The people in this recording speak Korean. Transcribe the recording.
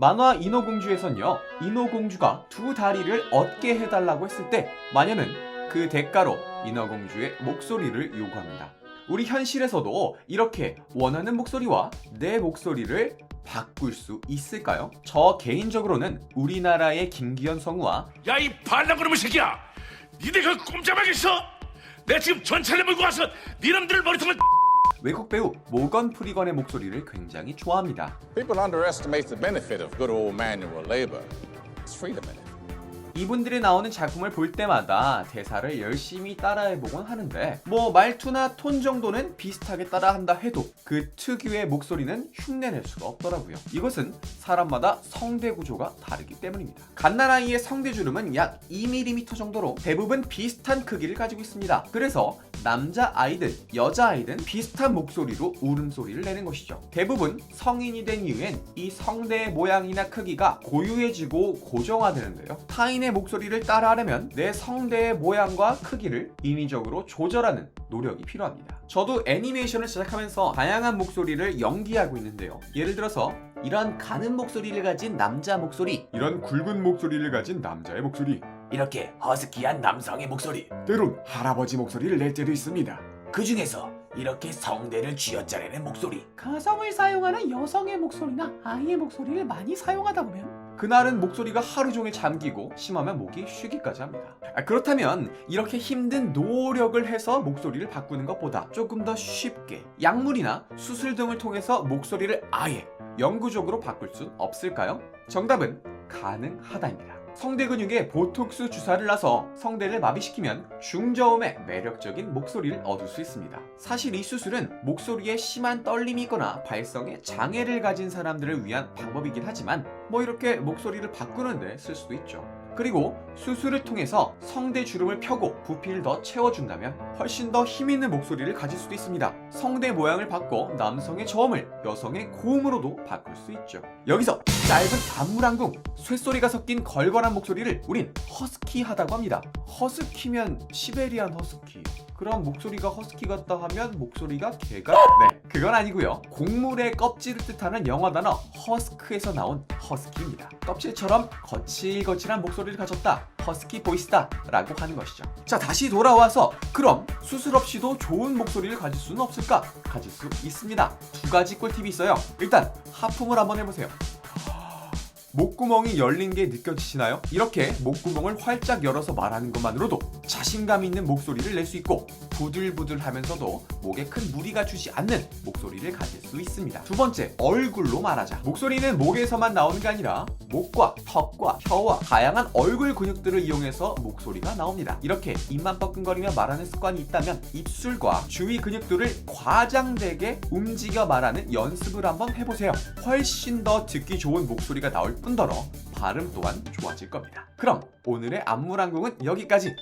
만화 인어공주에선요, 인어공주가 두 다리를 얻게 해달라고 했을 때 마녀는 그 대가로 인어공주의 목소리를 요구합니다. 우리 현실에서도 이렇게 원하는 목소리와 내 목소리를 바꿀 수 있을까요? 저 개인적으로는 우리나라의 김기현 성우와 야 이 반란그놈의 새끼야 니네 그 꼼짝하겠어? 내 지금 전차를 몰고 와서 니놈들 머리통을 외국 배우 모건 프리건의 목소리를 굉장히 좋아합니다. People underestimate the benefit of good old manual labor. It's freedom in it. 이분들이 나오는 작품을 볼 때마다 대사를 열심히 따라해보곤 하는데 뭐 말투나 톤 정도는 비슷하게 따라한다 해도 그 특유의 목소리는 흉내낼 수가 없더라고요. 이것은 사람마다 성대 구조가 다르기 때문입니다. 갓난아이의 성대 주름은 약 2mm 정도로 대부분 비슷한 크기를 가지고 있습니다. 그래서 남자 아이든 여자 아이든 비슷한 목소리로 울음소리를 내는 것이죠. 대부분 성인이 된 이후엔 이 성대의 모양이나 크기가 고유해지고 고정화되는데요. 타인의 목소리를 따라하려면 내 성대의 모양과 크기를 인위적으로 조절하는 노력이 필요합니다. 저도 애니메이션을 제작하면서 다양한 목소리를 연기하고 있는데요. 예를 들어서 이런 가는 목소리를 가진 남자 목소리, 이런 굵은 목소리를 가진 남자의 목소리, 이렇게 허스키한 남성의 목소리 때론 할아버지 목소리를 낼 때도 있습니다. 그 중에서 이렇게 성대를 쥐어짜내는 목소리 가성을 사용하는 여성의 목소리나 아이의 목소리를 많이 사용하다 보면 그날은 목소리가 하루 종일 잠기고 심하면 목이 쉬기까지 합니다. 아, 그렇다면 이렇게 힘든 노력을 해서 목소리를 바꾸는 것보다 조금 더 쉽게 약물이나 수술 등을 통해서 목소리를 아예 영구적으로 바꿀 수 없을까요? 정답은 가능하다입니다. 성대 근육에 보톡스 주사를 놔서 성대를 마비시키면 중저음의 매력적인 목소리를 얻을 수 있습니다. 사실 이 수술은 목소리에 심한 떨림이 있거나 발성에 장애를 가진 사람들을 위한 방법이긴 하지만 뭐 이렇게 목소리를 바꾸는데 쓸 수도 있죠. 그리고 수술을 통해서 성대 주름을 펴고 부피를 더 채워준다면 훨씬 더 힘있는 목소리를 가질 수도 있습니다. 성대 모양을 바꿔 남성의 저음을 여성의 고음으로도 바꿀 수 있죠. 여기서 짧은 안무랑궁, 쇳소리가 섞인 걸걸한 목소리를 우린 허스키하다고 합니다. 허스키면 시베리안 허스키. 그럼 목소리가 허스키 같다 하면 목소리가 개가? 네, 그건 아니고요. 곡물의 껍질을 뜻하는 영어 단어 허스크에서 나온 허스키입니다. 껍질처럼 거칠거칠한 목소리를 가졌다. 허스키 보이스다 라고 하는 것이죠. 자, 다시 돌아와서 그럼 수술 없이도 좋은 목소리를 가질 수는 없을까? 가질 수 있습니다. 두 가지 꿀팁이 있어요. 일단 하품을 한번 해보세요. 목구멍이 열린 게 느껴지시나요? 이렇게 목구멍을 활짝 열어서 말하는 것만으로도 자신감 있는 목소리를 낼 수 있고 부들부들 하면서도 목에 큰 무리가 주지 않는 목소리를 가질 수 있습니다. 두 번째, 얼굴로 말하자. 목소리는 목에서만 나오는 게 아니라 목과 턱과 혀와 다양한 얼굴 근육들을 이용해서 목소리가 나옵니다. 이렇게 입만 뻐끔거리며 말하는 습관이 있다면 입술과 주위 근육들을 과장되게 움직여 말하는 연습을 한번 해보세요. 훨씬 더 듣기 좋은 목소리가 나올 뿐더러 발음 또한 좋아질 겁니다. 그럼 오늘의 안무랑궁은 여기까지.